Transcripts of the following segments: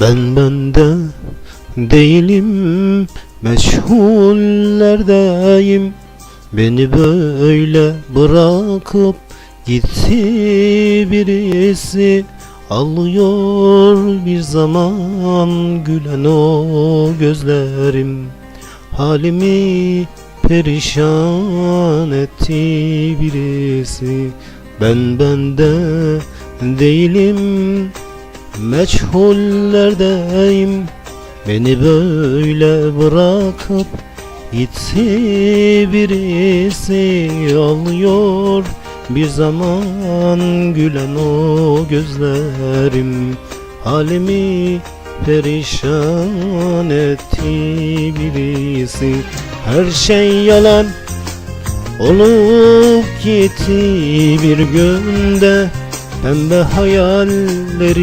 Ben bende değilim meşhullerdeyim. Beni böyle bırakıp gitti birisi Alıyor bir zaman gülen o gözlerim. Halimi perişan etti birisi. Ben bende değilim Meçhullerdeyim. Beni böyle bırakıp Gitti birisi alıyor Bir zaman gülen o gözlerim Halimi perişan etti birisi. Her şey yalan olup gitti bir günde Pembe hayallerim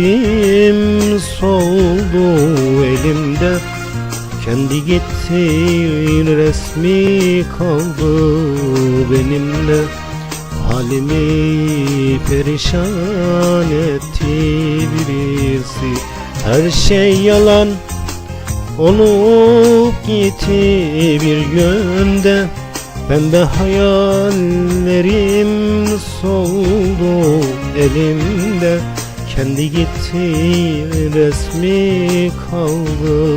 soldu elimde. Kendi gitti resmi kaldı benimle. Halimi perişan etti birisi. Her şey yalan olup gitti bir günde Pembe hayallerim soldu elimde Kendi gitti resmi kaldı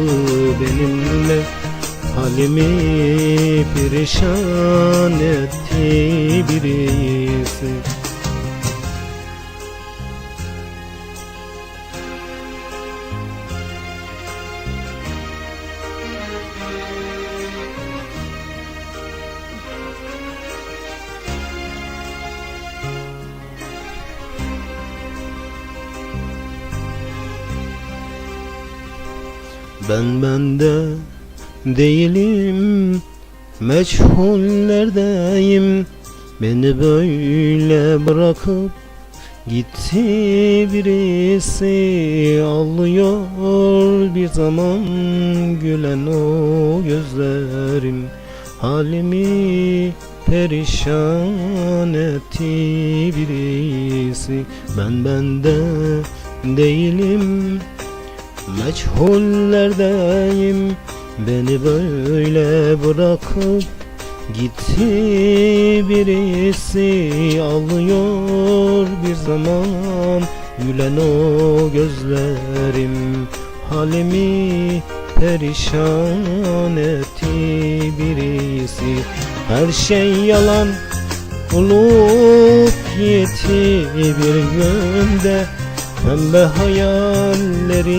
benimle. Halimi perişan etti birisi Ben bende değilim Meçhullerdeyim. Beni böyle bırakıp Gitti birisi Ağlıyor bir zaman Gülen o gözlerim. Halimi perişan etti birisi. Ben bende değilim Meçhullerdeyim Beni böyle bırakıp Gitti birisi. Alıyor bir zaman Gülen o gözlerim. Halimi perişan etti birisi. Her şey yalan olup gitti bir günde Pembe hayallerim